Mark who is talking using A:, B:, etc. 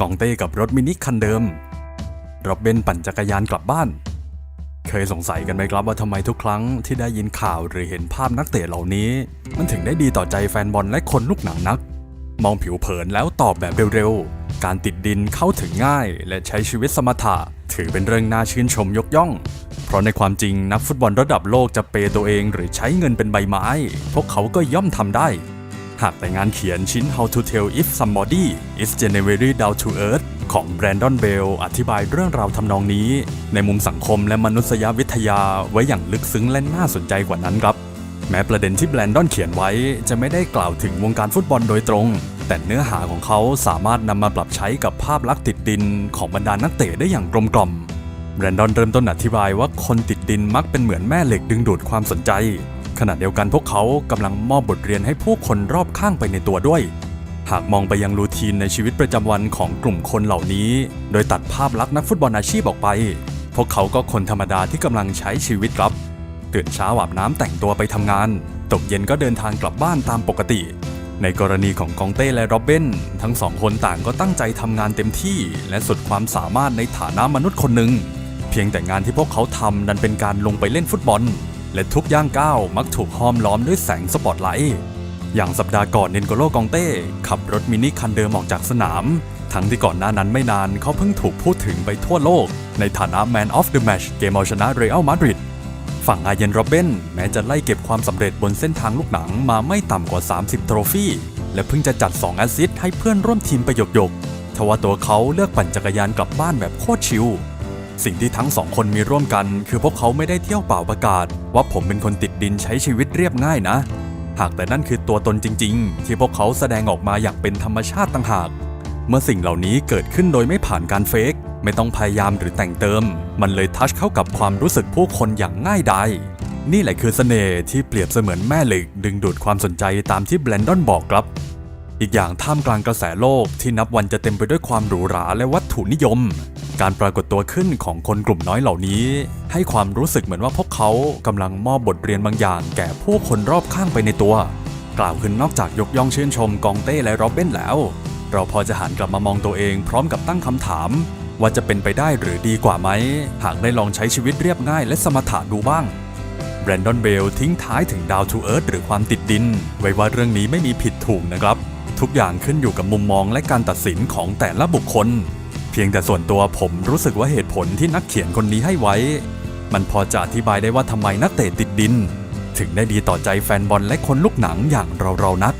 A: กองเต้กับรถมินิคันเดิมรอบเบนปั่นจักรยานกลับบ้าน เคยสงสัยกันไหมครับว่าทำไมทุกครั้งที่ได้ยินข่าวหรือเห็นภาพนักเตะเหล่านี้ มันถึงได้ดีต่อใจแฟนบอลและคนลูกหนังนัก มองผิวเผินแล้วตอบแบบเร็วๆ การติดดินเข้าถึงง่าย และใช้ชีวิตสมถะ ถือเป็นเรื่องน่าชื่นชมยกย่อง เพราะในความจริงนักฟุตบอลระดับโลกจะเปยตัวเองหรือใช้เงินเป็นใบไม้ พวกเขาก็ย่อมทำได้ หากแต่งานเขียนชิ้น How to Tell If Somebody is Genuinely Down to Earth ของแบรนดอนเบลอธิบายเรื่องราวทำนองนี้ ในมุมสังคมและมนุษยวิทยาไว้อย่างลึกซึ้งและน่าสนใจกว่านั้นครับ แม้ประเด็นที่แบรนดอนเขียนไว้ จะไม่ได้กล่าวถึงวงการฟุตบอลโดยตรง แต่เนื้อหาของเขาสามารถนำมาปรับใช้กับภาพลักษณ์ติดดินของบรรดานักเตะได้อย่างกลมกล่อมแบรนดอนเริ่มต้นอธิบายว่าคนติดดินมักเป็นเหมือนแม่เหล็กดึงดูดความสนใจ ขณะเดียวกันพวกเขากำลังมอบบทเรียนให้ผู้คนรอบข้างไปในตัวด้วย หากมองไปยังรูทีนในชีวิตประจำวันของกลุ่มคนเหล่านี้ โดยตัดภาพลักษณ์นักฟุตบอลอาชีพออกไป พวกเขาก็คนธรรมดาที่กำลังใช้ชีวิตครับ ตื่นเช้าอาบน้ำแต่งตัวไปทำงาน ตกเย็นก็เดินทางกลับบ้านตามปกติ ในกรณีของกองเต้และโรบเบนทั้งสองคนต่างก็ตั้งใจทำงานเต็มที่ และสุดความสามารถในฐานะมนุษย์คนหนึ่งเพียงแต่งานที่พวกเขาทำนั้นเป็นการลงไปเล่นฟุตบอล และทุกย่างก้าวมักถูกห้อมล้อมด้วยแสงสปอตไลท์ อย่างสัปดาห์ก่อนเนนโกโลกองเต้ ขับรถมินิคันเดิมออกจากสนาม ทั้งที่ก่อนหน้านั้นไม่นานเขาเพิ่งถูกพูดถึงไปทั่วโลก ในฐานะ Man of the Match เกมเอาชนะเรอัลมาดริดฝั่งอาเยนโรบเบนแม้จะไล่เก็บความสำเร็จบนเส้นทางลูกหนังมาไม่ต่ำกว่า 30 โทรฟี่ และเพิ่งจะจัด 2 แอสซิสต์ให้เพื่อนร่วมทีมไปหยกๆทว่าตัวเขาเลือกปั่นจักรยานกลับบ้านแบบโคตรชิล สิ่งที่ทั้งสองคนมีร่วมกัน คือพวกเขาไม่ได้เที่ยวเป่าประกาศ ว่าผมเป็นคนติดดินใช้ชีวิตเรียบง่ายนะ หากแต่นั่นคือตัวตนจริง ๆ ที่พวกเขาแสดงออกมาอย่างเป็นธรรมชาติต่างหาก เมื่อสิ่งเหล่านี้เกิดขึ้นโดยไม่ผ่านการเฟกไม่ต้องพยายามหรือแต่งเติม มันเลยทัชเข้ากับความรู้สึกผู้คนอย่างง่ายดายนี่แหละคือเสน่ห์ที่เปรียบเสมือนแม่เหล็กดึงดูดความสนใจตามที่แบรนดอนบอกครับ อีกอย่างท่ามกลางกระแสโลกที่นับวันจะเต็มไปด้วยความหรูหราและวัตถุนิยม การปรากฏตัวขึ้นของคนกลุ่มน้อยเหล่านี้ ให้ความรู้สึกเหมือนว่าพวกเขากำลังมอบบทเรียนบางอย่าง แก่ผู้คนรอบข้างไปในตัว กล่าวขึ้นนอกจากยกย่องชื่นชมกองเต้และโรบเบนแล้ว เราพอจะหันกลับมามองตัวเองพร้อมกับตั้งคำถาม ว่าจะเป็นไปได้หรือดีกว่าไหม หากได้ลองใช้ชีวิตเรียบง่ายและสมถะดูบ้างแบรนดอนเบลทิ้งท้ายถึงดาวทูเอิร์ธหรือความติดดิน ไว้ว่าเรื่องนี้ไม่มีผิดถูกนะครับ ทุกอย่างขึ้นอยู่กับมุมมองและการตัดสินของแต่ละบุคคล เพียงแต่ส่วนตัวผมรู้สึกว่าเหตุผลที่นักเขียนคนนี้ให้ไว้ มันพอจะอธิบายได้ว่าทำไมนักเตะติดดิน ถึงได้ดีต่อใจแฟนบอลและคนลูกหนังอย่างเราๆนัก